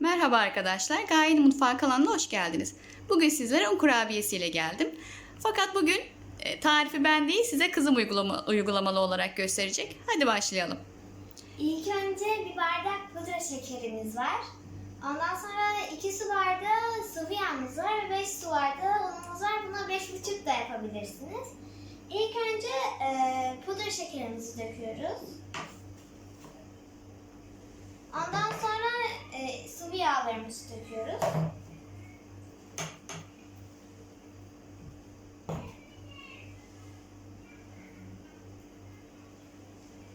Merhaba arkadaşlar, Gaye'nin Mutfağı kanalına hoş geldiniz. Bugün sizlere un kurabiyesiyle geldim. Fakat bugün e, tarifi ben değil, size kızım uygulama, uygulamalı olarak gösterecek. Hadi başlayalım. İlk önce bir bardak pudra şekerimiz var. Ondan sonra 2 su bardağı sıvı yağımız var ve 5 su bardağı unumuz var. Buna 5,5 da yapabilirsiniz. İlk önce e, pudra şekerimizi döküyoruz. Ondan sonra e, sıvı yağlarımızı döküyoruz.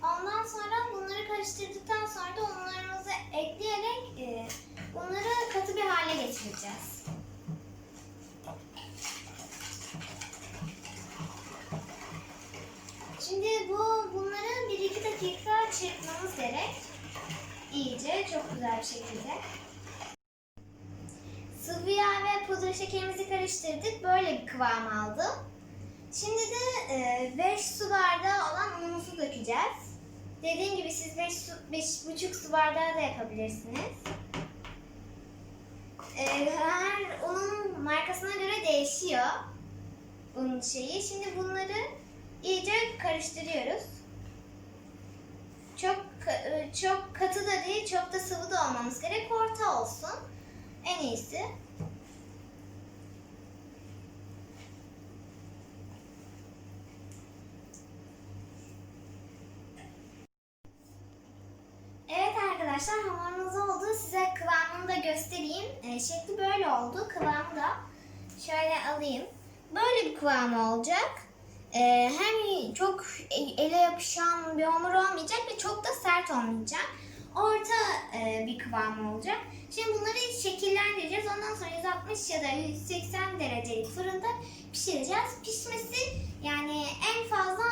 Ondan sonra bunları karıştırdıktan sonra da unlarımızı ekleyerek e, bunları katı bir hale getireceğiz. Şimdi bu bunları 1-2 dakika çırpmamız gerek. İyice, çok güzel bir şekilde. Sıvı yağ ve pudra şekerimizi karıştırdık. Böyle bir kıvam aldı. Şimdi de 5 su bardağı olan unumuzu dökeceğiz. Dediğim gibi siz 5 su, beş buçuk su bardağı da yapabilirsiniz. E, her unun markasına göre değişiyor un şeyi. Şimdi bunları iyice karıştırıyoruz. Çok e, çok katı da değil, çok da sıvı da olmamız gerek. Orta olsun. İyisi. Evet arkadaşlar hamurumuz oldu. Size kıvamını da göstereyim. E, şekli böyle oldu. Kıvamı da şöyle alayım. Böyle bir kıvamı olacak. E, hem çok ele yapışan bir hamur olmayacak ve çok da sert olmayacak. Orta e, bir kıvam olacak. Şimdi bunları şekillendireceğiz. Ondan sonra 160 ya da 180 derecelik fırında pişireceğiz. Pişmesi yani en fazla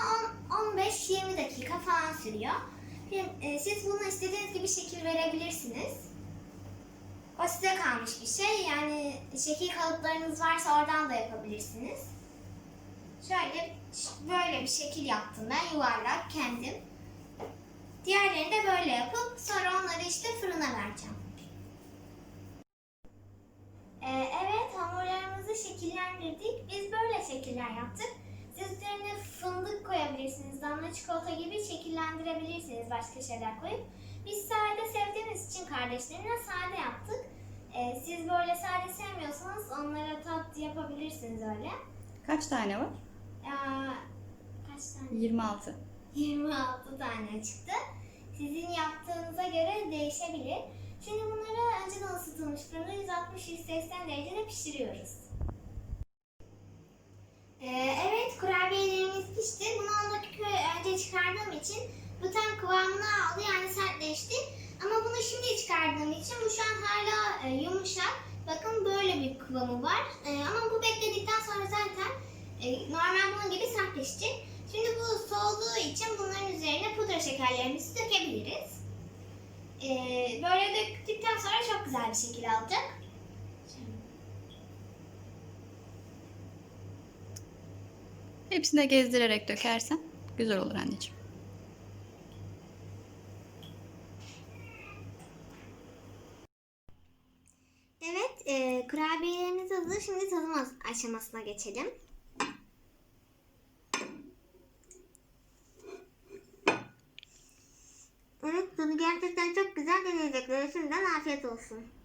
10 15-20 dakika falan sürüyor. Şimdi, e, siz bunu istediğiniz gibi şekil verebilirsiniz. O size kalmış bir şey. Yani şekil kalıplarınız varsa oradan da yapabilirsiniz. Şöyle böyle bir şekil yaptım ben yuvarlak kendim. Diğerlerini de böyle yapıp sonra onları işte fırına vereceğim. Ee, evet hamurlarımızı şekillendirdik. Biz böyle şekiller yaptık. Siz üzerine fındık koyabilirsiniz. Damla çikolata gibi şekillendirebilirsiniz başka şeyler koyup. Biz sade sevdiğimiz için kardeşlerimle sade yaptık. Ee, siz böyle sade sevmiyorsanız onlara tat yapabilirsiniz öyle. Kaç tane var? Ee, kaç tane? 26. 26 tane çıktı. Sizin yaptığınıza göre değişebilir. Şimdi bunları önceden ısıtılmış fırında 160-180 derecede pişiriyoruz. Ee, evet kurabiyelerimiz pişti. Bunu 10 dakika önce çıkardığım için bu tam kıvamını aldı yani sertleşti. Ama bunu şimdi çıkardığım için bu şu an hala e, yumuşak. Bakın böyle bir kıvamı var. E, ama bu bekledikten sonra zaten e, normal bunun gibi sertleşecek. Şimdi bu soğuduğu için bunların üzerine pudra şekerlerimizi dökebiliriz. E, böyle döktükten sonra çok güzel bir şekil alacak. Hepsine gezdirerek dökersen güzel olur anneciğim. Evet, e, kurabiyelerimiz hazır. Şimdi tadım aşamasına geçelim. Evet, tadı gerçekten çok güzel